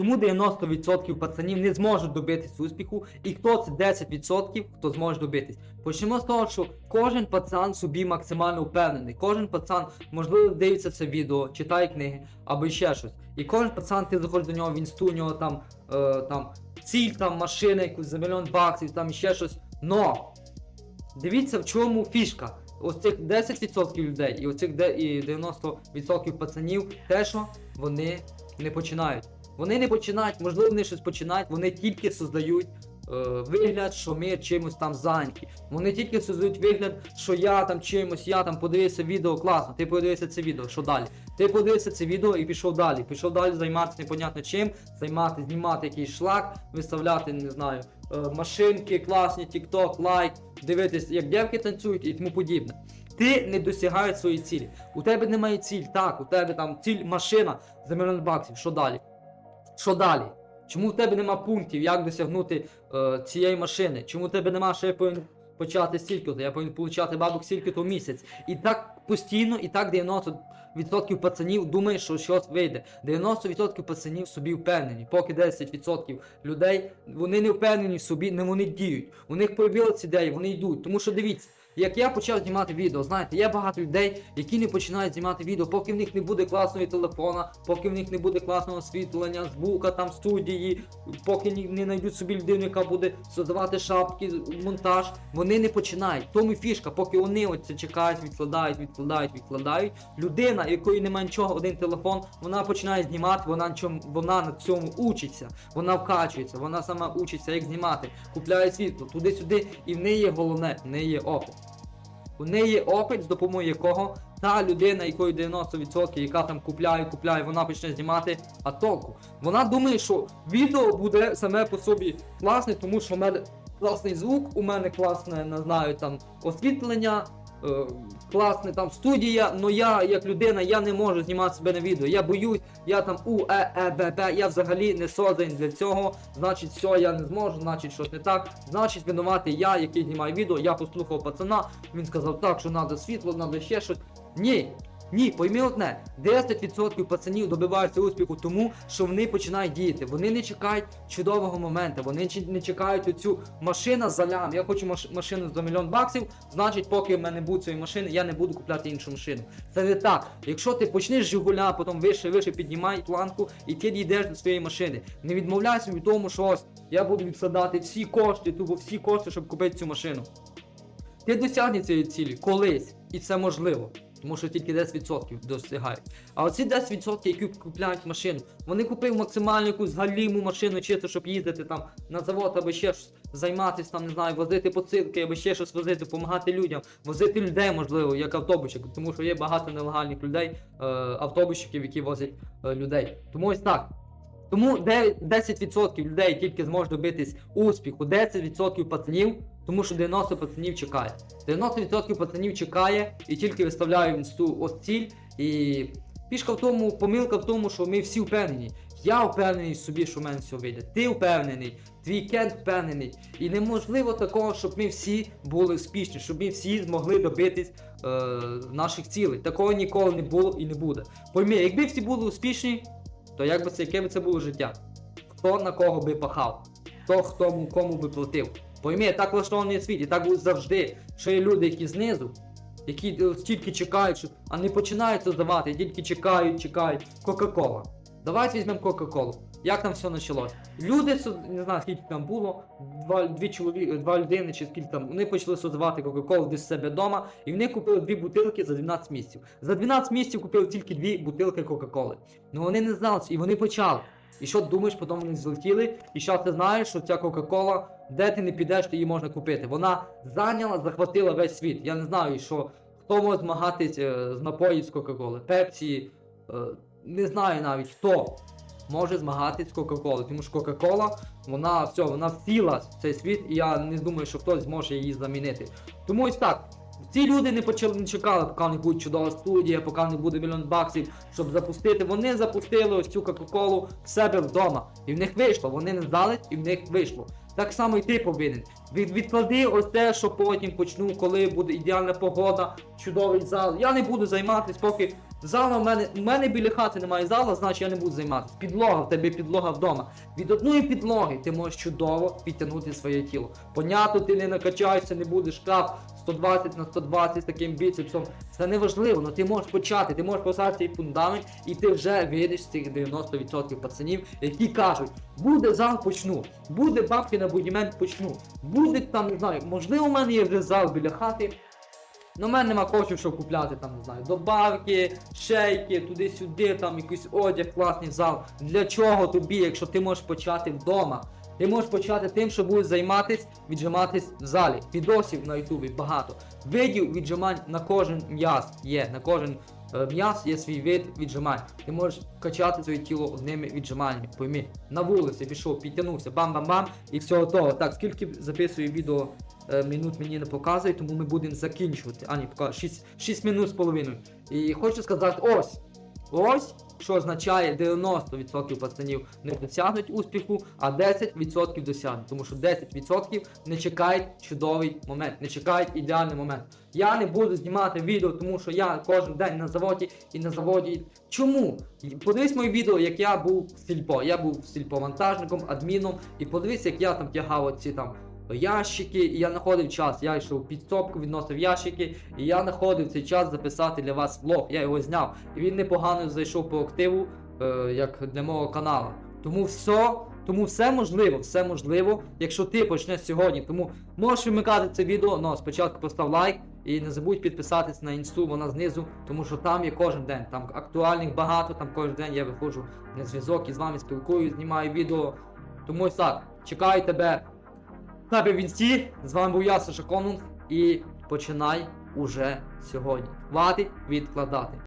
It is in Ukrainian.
Чому 90% пацанів не зможуть добитись успіху, і хто це 10%, хто зможе добитись? Почнемо з того, що кожен пацан собі максимально впевнений. Кожен пацан, можливо, дивиться це відео, читає книги або ще щось. І кожен пацан, ти заходиш до нього в інсту, у нього там, е, там ціль, там машина якусь за мільйон баксів, там ще щось. Но дивіться, в чому фішка. Ось цих 10% людей і оцих 90% пацанів, те, що вони не починають. Вони не починають, можливо, вони щось починають, вони тільки создають е, вигляд, що ми чимось там зайняті. Вони тільки создають вигляд, що я там чимось, я там подивився відео, класно, ти подивився це відео, що далі? Ти подивився це відео і пішов далі. Пішов далі займатися непонятно чим, займати, знімати якийсь шлак, виставляти, не знаю, е, машинки класні, TikTok, лайк, дивитись, як дівки танцюють і тому подібне. Ти не досягаєш своєї цілі. У тебе немає ціль, так, у тебе там ціль машина за мільйон баксів. Що далі? Що далі? Чому в тебе нема пунктів, як досягнути е, цієї машини? Чому в тебе нема, що я повинен почати стільки-то? Я повинен получати бабок стільки-то в місяць. І так постійно, і так 90% пацанів думає, що щось вийде. 90% пацанів собі впевнені. Поки 10% людей вони не впевнені в собі, не вони діють. У них появилися ідеї, вони йдуть. Тому що дивіться. Як я почав знімати відео, знаєте, є багато людей, які не починають знімати відео, поки в них не буде класного телефона, поки в них не буде класного освітлення, звука там студії, поки не знайдуть собі людину, яка буде создавати шапки, монтаж, вони не починають. Тому фішка, поки вони оце чекають, відкладають, відкладають, відкладають. Людина, якої немає нічого, один телефон, вона починає знімати, вона на чому вона на цьому учиться, вона вкачується, вона сама учиться, як знімати, купляє світло туди-сюди, і в неї головне, в неї є опит. У неї є опит, з допомогою якого та людина, якої 90%, яка там купляє, купляє, вона почне знімати, атоку. Вона думає, що відео буде саме по собі класне, тому що в мене класний звук, у мене класне, не знаю, там освітлення, е, класне там студія, но я, як людина, я не можу знімати себе на відео. Я боюсь, я там у е, е, б, б, я взагалі не созданий для цього. Значить, все, я не зможу, значить, щось не так. Значить, винуватий я, який знімає відео, я послухав пацана, він сказав так, що треба світло, треба ще щось. Ні. Ні, пойми одне, 10% пацанів добиваються успіху тому, що вони починають діяти. Вони не чекають чудового моменту, вони не чекають оцю машина за лям. Я хочу маш- машину за мільйон баксів, значить, поки в мене буде цієї машини, я не буду купляти іншу машину. Це не так. Якщо ти почнеш Жигуля, потім вище, вище піднімай планку і ти дійдеш до своєї машини. Не відмовляйся від тому, що ось я буду відкладати всі кошти, тупо всі кошти, щоб купити цю машину. Ти досягнеш цієї цілі колись, і це можливо. Тому що тільки 10% досягають. А оці 10%, які купляють машину, вони купив максимально якусь галіму машину, чисто, щоб їздити там на завод, або ще щось займатися, там, не знаю, возити посилки, або ще щось возити, допомагати людям, возити людей, можливо, як автобусчик, тому що є багато нелегальних людей, е, автобусчиків, які возять е, людей. Тому ось так. Тому де- 10% людей тільки зможуть добитись успіху, 10% пацанів, тому що 90 пацанів чекає. 90% пацанів чекає і тільки виставляє інсту ось ціль. І фішка в тому, помилка в тому, що ми всі впевнені. Я впевнений собі, що в мене все вийде. Ти впевнений, твій кент впевнений. І неможливо такого, щоб ми всі були успішні, щоб ми всі змогли добитись е, наших цілей. Такого ніколи не було і не буде. Пойми, якби всі були успішні, то як би це, яке би це було життя? Хто на кого би пахав? Хто хто кому би платив? Пойми, так влаштований світ, і так буде завжди. Що є люди, які знизу, які е, тільки чекають, що- а не починають здавати, тільки чекають, чекають. Кока-кола. Давайте візьмемо Кока-Колу. Як там все почалось? Люди, не знаю, скільки там було, два, дві чолові, два людини чи скільки там, вони почали создавати Кока-Колу десь себе вдома, і вони купили дві бутилки за 12 місяців. За 12 місяців купили тільки дві бутилки Кока-Коли. Ну вони не знали, і вони почали. І що думаєш, потім вони злетіли, і що ти знаєш, що ця Кока-Кола, де ти не підеш, то її можна купити. Вона зайняла, захватила весь світ. Я не знаю, що хто може змагатись е, з напоїв з Кока-Коли. Пепсі, е, не знаю навіть хто може змагатись з Кока-Колою. Тому що Кока-Кола, вона все, вона всіла в цей світ, і я не думаю, що хтось зможе її замінити. Тому ось так. Ці люди не почали не чекали, поки не буде чудова студія, поки не буде мільйон баксів, щоб запустити. Вони запустили ось цю Кока-Колу в себе вдома. І в них вийшло. Вони не здали, і в них вийшло. Так само і ти повинен. Від, відклади ось те, що потім почну, коли буде ідеальна погода, чудовий зал. Я не буду займатися, поки Зала в мене, в мене біля хати немає зала, значить я не буду займатися. Підлога, в тебе підлога вдома. Від одної підлоги ти можеш чудово підтягнути своє тіло. Понятно, ти не накачаєшся, не будеш шкаф 120 на 120 з таким біцепсом. Це не важливо, але ти можеш почати, ти можеш поставити цей фундамент, і ти вже вийдеш з цих 90% пацанів, які кажуть, буде зал почну, буде бабки на абонемент почну, буде там, не знаю, можливо, у мене є вже зал біля хати. Ну, в мене нема коштів, щоб купляти там, не знаю, добавки, шейки, туди-сюди, там якийсь одяг, класний зал. Для чого тобі, якщо ти можеш почати вдома? Ти можеш почати тим, що будеш займатись, віджиматись в залі. Відосів на Ютубі багато. Видів віджимань на кожен м'яз є. На кожен е, м'яз є свій вид віджимань. Ти можеш качати своє тіло одними віджиманнями. Пойми, на вулиці пішов, підтягнувся, бам-бам-бам, і все готово. Так, скільки записую відео минут мені не показує, тому ми будемо закінчувати. А, ні, пока 6, 6 минут з половиною. І хочу сказати, ось. Ось, що означає 90% пацанів не досягнуть успіху, а 10% досягнуть. Тому що 10% не чекають чудовий момент, не чекають ідеальний момент. Я не буду знімати відео, тому що я кожен день на заводі і на заводі. Чому? Подивись моє відео, як я був в сільпо. Я був сільпо-вантажником, адміном, і подивись, як я там тягав оці там ящики, і я знаходив час. Я йшов під стопку, відносив ящики, і я знаходив цей час записати для вас влог. Я його зняв. І він непогано зайшов по активу, е, як для мого каналу. Тому все, тому все можливо, все можливо, якщо ти почнеш сьогодні. Тому можеш вимикати це відео, але спочатку постав лайк і не забудь підписатись на інсту, вона знизу, тому що там є кожен день. Там актуальних багато, там кожен день я виходжу на зв'язок і з вами спілкуюсь, знімаю відео. Тому ось так, чекаю тебе тебе Вінсті. З вами був я, Саша Конунг, і починай уже сьогодні. Хватить відкладати.